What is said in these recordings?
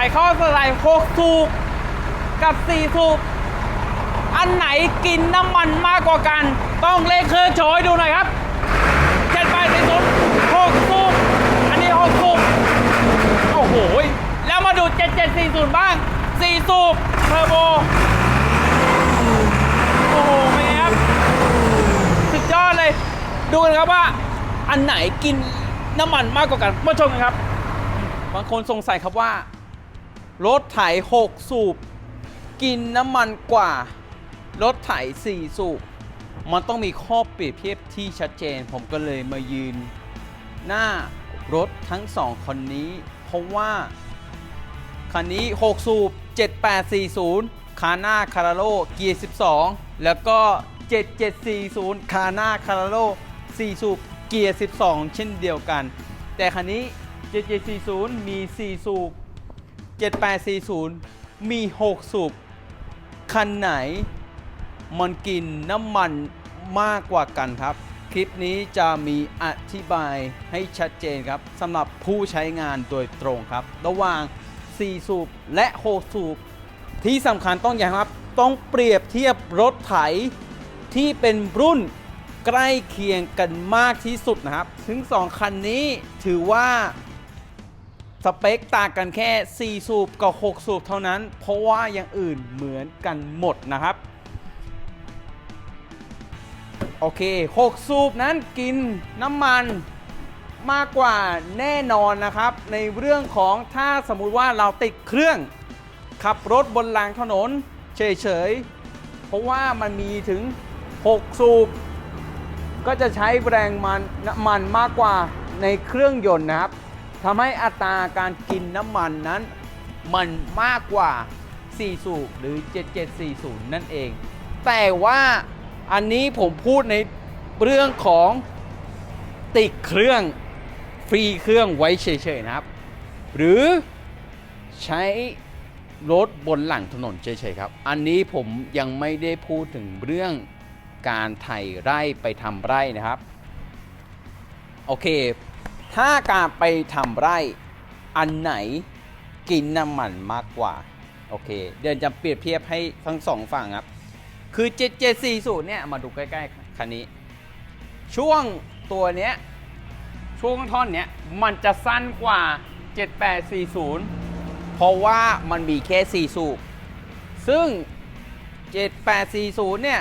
ไขข้อสไลด์หกสูบกับสี่สูบอันไหนกินน้ำมันมากกว่ากัน ต้องเลขเครื่องโชว์ให้ดูหน่อยครับเจ็ดแปสี่ศูนย์หกสูบอันนี้หกสูบโอ้โหแล้วมาดู7740บ้าง4สูบเทอร์โบโอ้โหเป็นไงครับสุดยอดเลย ดูกันครับว่า อันไหนกินน้ำมันมากกว่ากันมาชมกันครับ บางคนสงสัยครับว่า รถไถ 6 สูบ กินน้ำมันกว่า รถไถ 4 สูบ มันต้องมีข้อเปรียบเทียบที่ชัดเจน ผมก็เลยมายืน หน้ารถทั้งสองคันนี้ เพราะว่า คันนี้ 6 สูบ 7840 คาน่าคาราโลเกียร์ 12 แล้วก็ 7740 คาน่าคาราโล4 สูบ เกียร์ 12 เช่นเดียวกัน แต่คันนี้ 7740 มี 4 สูบ 7840 มี 6 สูบ คันไหน มันกินน้ำมันมากกว่ากันครับ คลิปนี้จะมีอธิบายให้ชัดเจนครับสำหรับผู้ใช้งานโดยตรงครับ ระหว่าง 4 สูบ และ 6 สูบ ที่สำคัญต้องอย่างครับ ต้องเปรียบเทียบรถไถที่เป็นรุ่นใกล้เคียงกันมากที่สุดนะครับ ถึง 2 คันนี้ถือว่า สเปคต่างกันแค่ 4 สูบกับ 6 สูบเท่านั้น เพราะว่าอย่างอื่นเหมือนกันหมดนะครับ โอเค 6 สูบนั้นกินน้ำมันมากกว่าแน่นอนนะครับ ในเรื่องของถ้าสมมุติว่าเราติดเครื่อง ขับรถบนรางถนนเฉยๆ เพราะว่ามันมีถึง 6 สูบ ก็จะใช้แรงมันน้ำมันมากกว่าในเครื่องยนต์นะครับ ทำให้อัตราการกินน้ำมันนั้น มันมากกว่า 4 สูบหรือ 7740 นั่นเอง แต่ว่าอันนี้ผมพูดในเรื่องของติดเครื่องฟรีเครื่องไว้เฉยๆนะครับ หรือใช้รถบนหลังถนนเฉยๆครับ อันนี้ผมยังไม่ได้พูดถึงเรื่องการไถไร่ไปทำไร่นะครับ โอเค ถ้าการไปทำไร่อันไหนกินน้ำมันมากกว่า โอเค เดี๋ยวจะเปรียบเทียบให้ทั้งสองฝั่งครับ คือ 7740 เนี่ย มาดูใกล้ๆ คันนี้ ช่วงตัวเนี้ย ช่วงท่อนเนี้ย มันจะสั้นกว่า 7840 เพราะว่ามันมีแค่ 4 สูบ ซึ่ง 7840 เนี่ย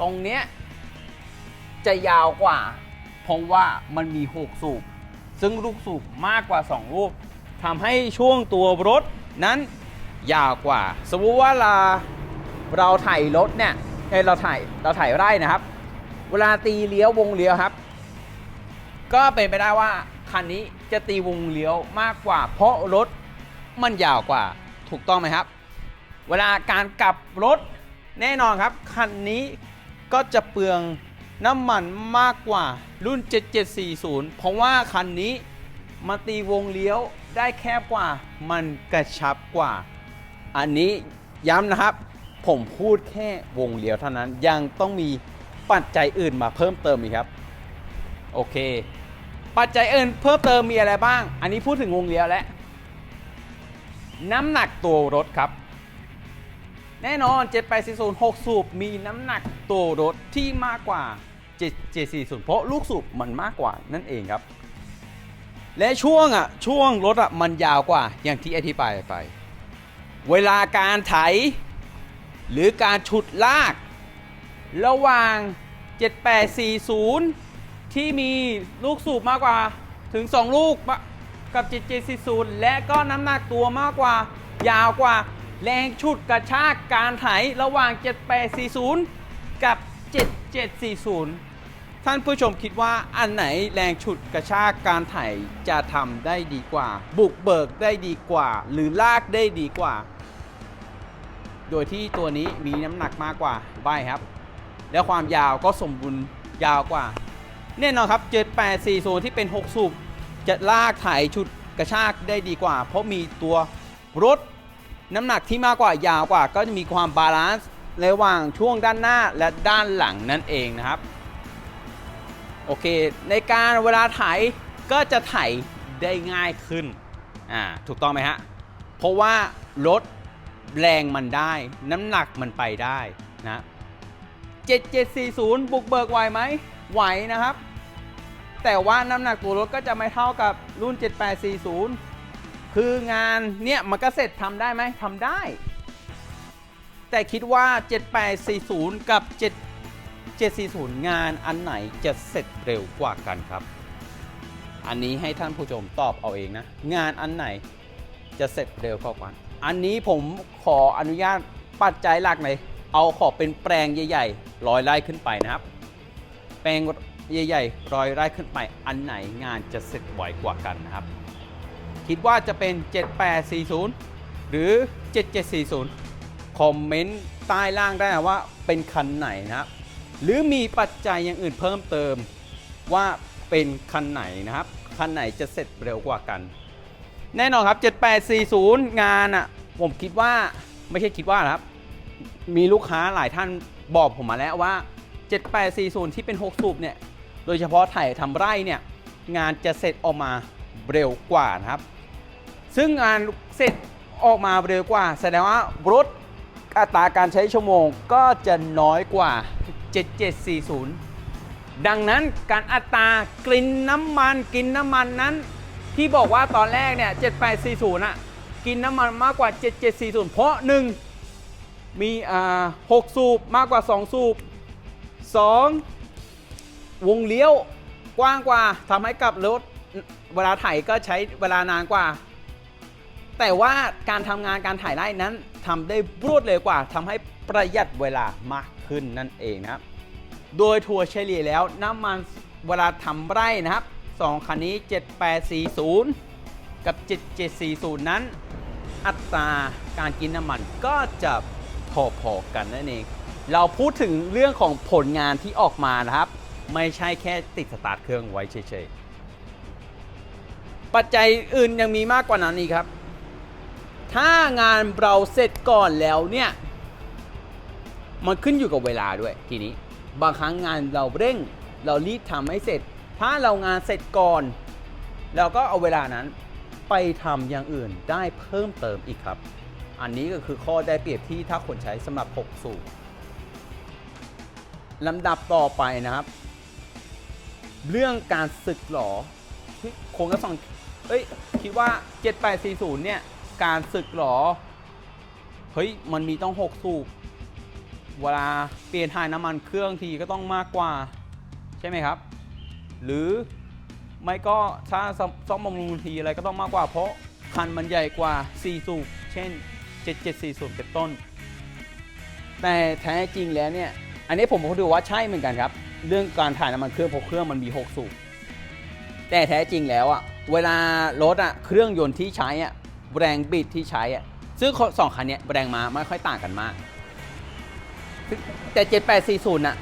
ตรงเนี้ย จะยาวกว่า ราะว่ามันมี 6 สูบ ซึ่งลูกสูบมากกว่า 2 ลูกทำให้ช่วงตัวรถนั้นยาวกว่า สมมุติว่าเราเราถ่ายรถเนี่ยเอ้ยเราถ่ายเราถ่ายไร่นะครับ เวลาตีเลี้ยววงเลี้ยวครับ ก็เป็นไปได้ว่าคันนี้จะตีวงเลี้ยวมากกว่า เพราะรถมันยาวกว่าถูกต้องไหมครับ เวลาการกลับรถแน่นอนครับ คันนี้ก็จะเปลือง น้ำมันมากกว่ารุ่น 7740 เพราะว่าคันนี้มาตีวงเลี้ยวได้แคบกว่า มันกระชับกว่า อันนี้ย้ำนะครับ ผมพูดแค่วงเลี้ยวเท่านั้นยังต้องมีปัจจัยอื่นมาเพิ่มเติมอีกครับ โอเค ปัจจัยอื่นเพิ่มเติมมีอะไรบ้าง อันนี้พูดถึงวงเลี้ยวแล้วน้ำหนักตัวรถครับ แน่นอน 7840 6 สูบมีน้ำหนักตัวรถที่มากกว่า 7740 เพราะลูกสูบมันมากกว่านั่นเองครับ และช่วงอะช่วงรถอะมันยาวกว่าอย่างที่อธิบายไป เวลาการไถ หรือการฉุดลาก ระหว่าง 7840 ที่มีลูกสูบมากกว่าถึง 2 ลูกกับ 7740และก็น้ำหนักตัวมากกว่ายาวกว่าแรงฉุดกระชากการไถระหว่าง 7840 กับ 7740 ท่านผู้ชมคิดว่าอันไหนแรงฉุดกระชากการไถจะทำได้ดีกว่า บุกเบิกได้ดีกว่า หรือลากได้ดีกว่า โดยที่ตัวนี้มีน้ำหนักมากกว่าใบครับ และความยาวก็สมบูรณ์ยาวกว่า แน่นอนครับ7840ที่เป็น 6 สูบจะลากไถ่ายชุดกระชากได้ดีกว่า เพราะมีตัวรถน้ำหนักที่มากกว่ายาวกว่า ก็จะมีความบาลานซ์ระหว่างช่วงด้านหน้าและด้านหลังนั่นเองนะครับ โอเค ในการเวลาไถก็จะไถได้ง่ายขึ้นอ่าถูกต้องไหมฮะ เพราะว่ารถแรงมันได้ น้ำหนักมันไปได้นะ7740 บุกเบิกไหวไหมไหวนะครับ แต่ว่าน้ำหนักตัวรถก็จะไม่เท่ากับรุ่น 7840 คืองานเนี่ยมันก็เสร็จทำได้ไหมทำได้ แต่คิดว่า 7840 กับ 7 740 งานอันไหนจะเสร็จเร็วกว่ากันครับ อันนี้ให้ท่านผู้ชมตอบเอาเองนะ งานอันไหนจะเสร็จเร็วกว่ากัน อันนี้ผมขออนุญาตปัจจัยหลักเลยเอาขอเป็นแปลงใหญ่ๆร้อยไร่ขึ้นไปนะครับ แปลงใหญ่ๆร้อยไร่ขึ้นไป อันไหนงานจะเสร็จไวกว่ากันนะครับ คิดว่าจะเป็น 7840 หรือ 7740 คอมเมนต์ใต้ล่างได้นะว่าเป็นคันไหนนะครับ หรือมีปัจจัยอย่างอื่นเพิ่มเติมว่าเป็นคันไหนนะครับ คันไหนจะเสร็จเร็วกว่ากัน แน่นอนครับ 7840 งานอะผมคิดว่าไม่ใช่คิดว่าครับ มีลูกค้าหลายท่านบอกผมมาแล้วว่า 7840 ที่เป็น 6 สูบเนี่ย โดยเฉพาะไถ่ทำไร่เนี่ย งานจะเสร็จออกมาเร็วกว่านะครับ ซึ่งงานเสร็จออกมาเร็วกว่า แสดงว่ารถอัตราการใช้ชั่วโมงก็จะน้อยกว่า 7740 ดังนั้นการอัตรากลิ่นน้ำมันกินน้ำมันนั้น ที่บอกว่าตอนแรกเนี่ย7840อะกินน้ำมันมากกว่า 7740 เพราะ 1 มีอ่า6สูบมากกว่า 2 สูบ 2 วงเลี้ยวกว้างกว่าทำให้กับรถเวลาถ่ายก็ใช้เวลานานกว่า แต่ว่าการทำงานการถ่ายไร่นั้นทำได้รวดเร็วกว่าทำให้ประหยัดเวลามาก ขึ้นนั่นเองนะครับ โดยทัวร์เฉลี่ยแล้วน้ำมันเวลาทำไร่นะครับ 2 คันนี้ 7840 กับ 7740 นั้น อัตราการกินน้ำมันก็จะพอๆกันนั่นเอง เราพูดถึงเรื่องของผลงานที่ออกมานะครับ ไม่ใช่แค่ติดสตาร์ทเครื่องไว้เฉยๆ ปัจจัยอื่นยังมีมากกว่านั้นอีกครับ ถ้างานเราเสร็จก่อนแล้วเนี่ย มันขึ้นอยู่กับเวลาด้วยทีนี้ บางครั้งงานเราเร่ง เรารีบทำให้เสร็จ ถ้าเรางานเสร็จก่อน เราก็เอาเวลานั้นไปทำอย่างอื่นได้เพิ่มเติมอีกครับ อันนี้ก็คือข้อได้เปรียบที่ถ้าคนใช้สำหรับ 6 สูบลำดับต่อไปนะครับ เรื่องการสึกหรอที่คงก็สองเอ้ยคิดว่า 7840 เนี่ย การสึกหรอ เฮ้ย มันมีต้อง 6 สูบ เวลาเปลี่ยนถ่ายน้ำมันเครื่องทีก็ต้องมากกว่า ใช่ไหมครับ หรือไม่ก็ถ้าซ่อมบำรุงทีอะไรก็ต้องมากกว่า เพราะคันมันใหญ่กว่า 4 สูบเช่น 7740 เป็นต้น แต่แท้จริงแล้วเนี่ย อันนี้ผมก็ดูว่าใช่เหมือนกันครับ เรื่องการถ่ายน้ำมันเครื่องเพราะเครื่องมันมี 6 สูบแต่แท้จริงแล้วอะเวลารถอะเครื่องยนต์ที่ใช้อะแรงบิดที่ใช้อะซึ่งสองคันเนี้ยแรงมาไม่ค่อยต่างกันมาก แต่7840น่ะ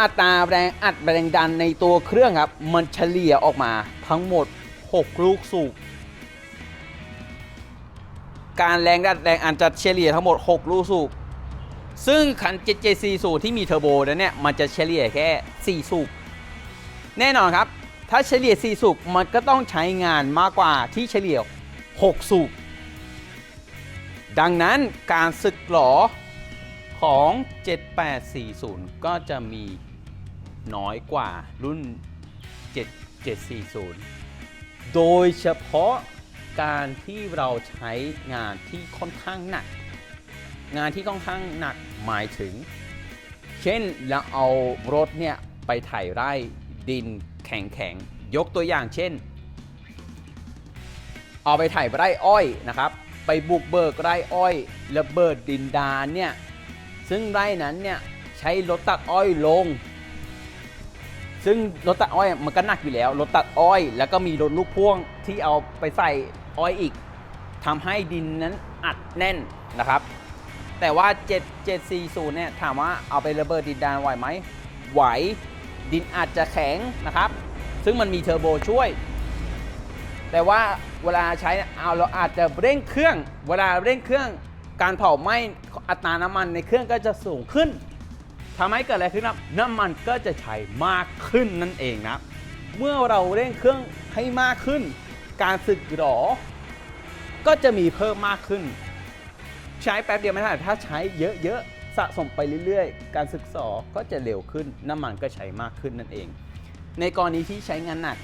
อัตราแรงอัดแรงดันในตัวเครื่องครับ มันเฉลี่ยออกมาทั้งหมด 6 ลูกสูบการแรงดันแรงอัดจะเฉลี่ยทั้งหมด 6 ลูกสูบซึ่งคัน7740ที่มีเทอร์โบนั้นเนี่ยมันจะเฉลี่ยแค่ 4 สูบแน่นอนครับ ถ้าเฉลี่ย 4 สูบมันก็ต้องใช้งานมากกว่าที่เฉลี่ย 6 สูบดังนั้นการสึกหลอ ของ 7840 ก็จะมีน้อยกว่ารุ่น 7740 โดยเฉพาะการที่เราใช้งานที่ค่อนข้างหนัก งานที่ค่อนข้างหนักหมายถึง เช่นเราเอารถเนี่ยไปไถไร่ดินแข็งๆ ยกตัวอย่างเช่น เอาไปไถไร่อ้อยนะครับ ไปบุกเบิกไร่อ้อยระเบิดดินดานเนี่ย ซึ่งไร่นั้นเนี่ยใช้รถตัดอ้อยลง ซึ่งรถตัดอ้อยมันก็หนักอยู่แล้ว รถตัดอ้อย แล้วก็มีรถลูกพ่วงที่เอาไปใส่อ้อยอีกทำให้ดินนั้นอัดแน่นนะครับ แต่ว่า 7740 เนี่ยถามว่าเอาไประเบิดดินดานไหวไหมไหว ดินอาจจะแข็งนะครับ ซึ่งมันมีเทอร์โบช่วย แต่ว่าเวลาใช้เอาเราอาจจะเร่งเครื่อง เวลาเร่งเครื่องการเผาไหม้ อัตราน้ำมันในเครื่องก็จะสูงขึ้นทำให้เกิดอะไรขึ้นครับน้ำมันก็จะใช้มากขึ้นนั่นเองนะ เมื่อเราเร่งเครื่องให้มากขึ้น การสึกหรอ ก็จะมีเพิ่มมากขึ้น ใช้แป๊บเดียวไม่ได้ถ้าใช้เยอะๆสะสมไปเรื่อยๆ การศึกษาก็จะเร็วขึ้น น้ำมันก็ใช้มากขึ้นนั่นเอง ในกรณีที่ใช้งานหนัก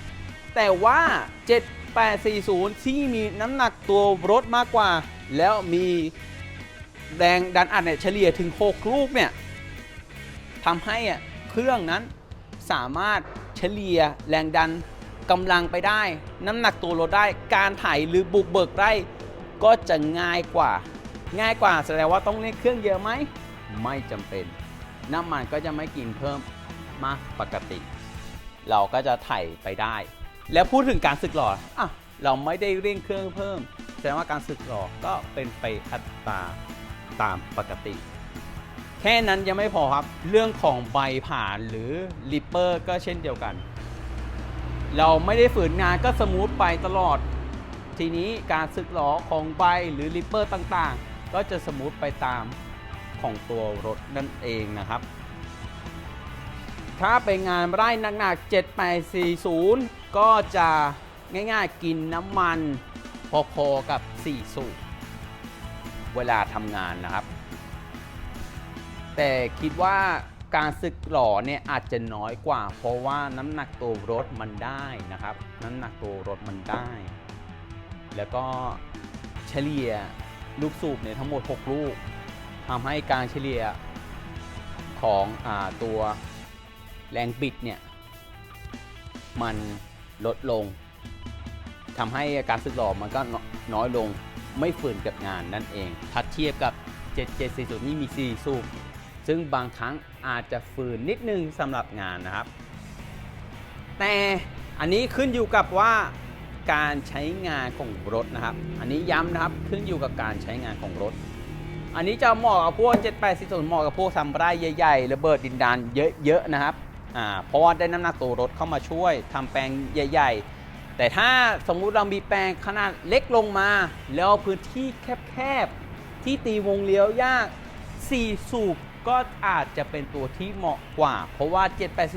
แต่ว่า 7840 ที่มีน้ำหนักตัวรถมากกว่า แล้วมี แรงดันอัดเนี่ยเฉลี่ยถึง 6 ลูกเนี่ยทำให้อะเครื่องนั้นสามารถเฉลี่ยแรงดันกำลังไปได้ น้ำหนักตัวรถได้การไถหรือบุกเบิกได้ ก็จะง่ายกว่า ง่ายกว่าแสดงว่าต้องเล่นเครื่องเยอะไหม ไม่จำเป็น น้ำมันก็จะไม่กินเพิ่มมากปกติ เราก็จะไถไปได้ แล้วพูดถึงการสึกหล่ออะเราไม่ได้เร่งเครื่องเพิ่ม แสดงว่าการสึกหล่อก็เป็นไปอัตรา ตามปกติ แค่นั้นยังไม่พอครับ เรื่องของใบผ่านหรือลิปเปอร์ก็เช่นเดียวกัน เราไม่ได้ฝืนงานก็สมูทไปตลอด ทีนี้การสึกหลอของใบหรือลิปเปอร์ต่างๆ ก็จะสมูทไปตามของตัวรถนั่นเองนะครับ ถ้าเป็นงานไร่หนักๆ7840 ก็จะง่ายๆกินน้ำมันพอๆกับ 4 สูบ เวลาทำงานนะครับ แต่คิดว่าการสึกหล่อเนี่ยอาจจะน้อยกว่า เพราะว่าน้ำหนักตัวรถมันได้นะครับ น้ำหนักตัวรถมันได้ แล้วก็เฉลี่ยลูกสูบเนี่ยทั้งหมด 6 ลูกทำให้การเฉลี่ยของอตัวแรงบิดเนี่ยมันลดลงทำให้การสึกหล่อมันก็น้อยลง ไม่ฝืนกับงานนั่นเอง ถ้าเทียบกับ 7740 นี่มี 4 สูบ ซึ่งบางครั้งอาจจะฝืนนิดนึงสำหรับงานนะครับ แต่อันนี้ขึ้นอยู่กับว่าการใช้งานของรถนะครับ อันนี้ย้ำนะครับขึ้นอยู่กับการใช้งานของรถ อันนี้จะเหมาะกับพวก 7840 เหมาะกับพวกทำไร่ใหญ่ๆระเบิดดินดานเยอะๆนะครับอ่าเพราะว่าได้น้ำหนักตัวรถเข้ามาช่วยทำแปลงใหญ่ ๆ แต่ถ้าสมมุติเรามีแปลงขนาดเล็กลงมา แล้วพื้นที่แคบๆ ที่ตีวงเลี้ยวยาก 4 สูบก็อาจจะเป็นตัวที่เหมาะกว่า เพราะว่า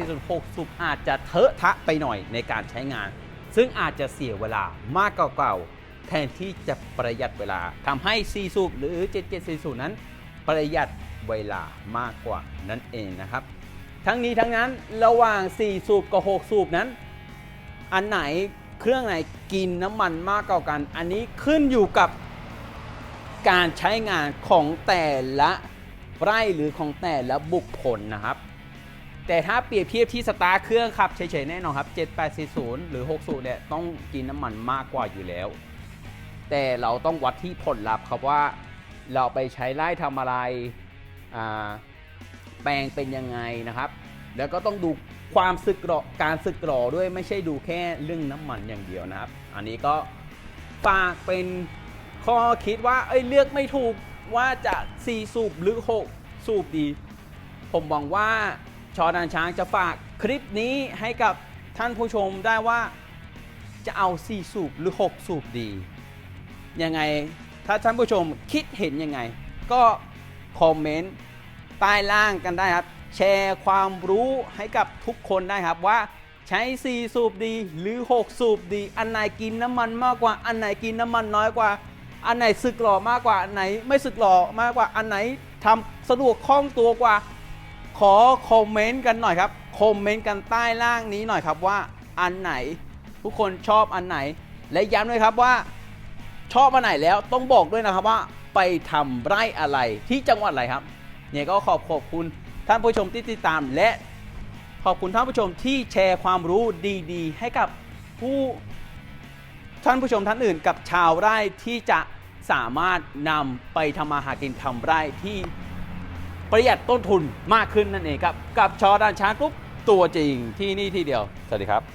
7846สูบอาจจะเทอะทะไปหน่อยในการใช้งาน ซึ่งอาจจะเสียเวลามากเก่าๆแทนที่จะประหยัดเวลาทำให้ 4 สูบหรือ 7740 นั้น ประหยัดเวลามากกว่านั่นเองนะครับ ทั้งนี้ทั้งนั้นระหว่าง 4 สูบกับ 6 สูบนั้น อันไหน เครื่องไหนกินน้ำมันมากกว่ากัน อันนี้ขึ้นอยู่กับการใช้งานของแต่ละไร่หรือของแต่ละบุคคลนะครับ แต่ถ้าเปรียบเทียบที่สตาร์เครื่องขับเฉยๆแน่นอนครับ 7840 หรือ 60 เนี่ยต้องกินน้ำมันมากกว่าอยู่แล้ว แต่เราต้องวัดที่ผลลัพธ์ครับว่าเราไปใช้ไล่ทำอะไรแปลงเป็นยังไงนะครับ แล้วก็ต้องดู ความสึกหรอการสึกหรอด้วยไม่ใช่ดูแค่เรื่องน้ำมันอย่างเดียวนะครับ อันนี้ก็ฝากเป็นข้อคิดว่าเอ้ยเลือกไม่ถูกว่าจะ4สูบหรือ 6 สูบดี ผมหวังว่าชอดานช้างจะฝากคลิปนี้ให้กับท่านผู้ชมได้ว่าจะเอา 4 สูบหรือ 6 สูบดี ยังไงถ้าท่านผู้ชมคิดเห็นยังไง ก็คอมเมนต์ใต้ล่างกันได้ครับ แชร์ความรู้ให้กับทุกคนได้ครับว่าใช้ 4 สูบดีหรือ 6 สูบดี อันไหนกินน้ำมันมากกว่า อันไหนกินน้ำมันน้อยกว่า อันไหนสึกหล่อมากกว่า อันไหนไม่สึกหล่อมากกว่า อันไหนทำสะดวกคล่องตัวกว่า ขอคอมเมนต์กันหน่อยครับ คอมเมนต์กันใต้ล่างนี้หน่อยครับว่าอันไหนทุกคนชอบอันไหน และย้ำด้วยครับว่าชอบอันไหนแล้วต้องบอกด้วยนะครับว่าไปทำไร่อะไรที่จังหวัดอะไรครับเนี่ยก็ขอบขอบคุณ ท่านผู้ชมที่ติดตามและขอบคุณท่านผู้ชมที่แชร์ความรู้ดีๆ ให้กับผู้ท่านผู้ชมท่านอื่นกับชาวไร่ที่จะสามารถนำไปทำมาหากินทำไร่ที่ประหยัดต้นทุนมากขึ้นนั่นเองครับ กับชอดานช้างกรุ๊ปตัวจริงที่นี่ที่เดียว สวัสดีครับ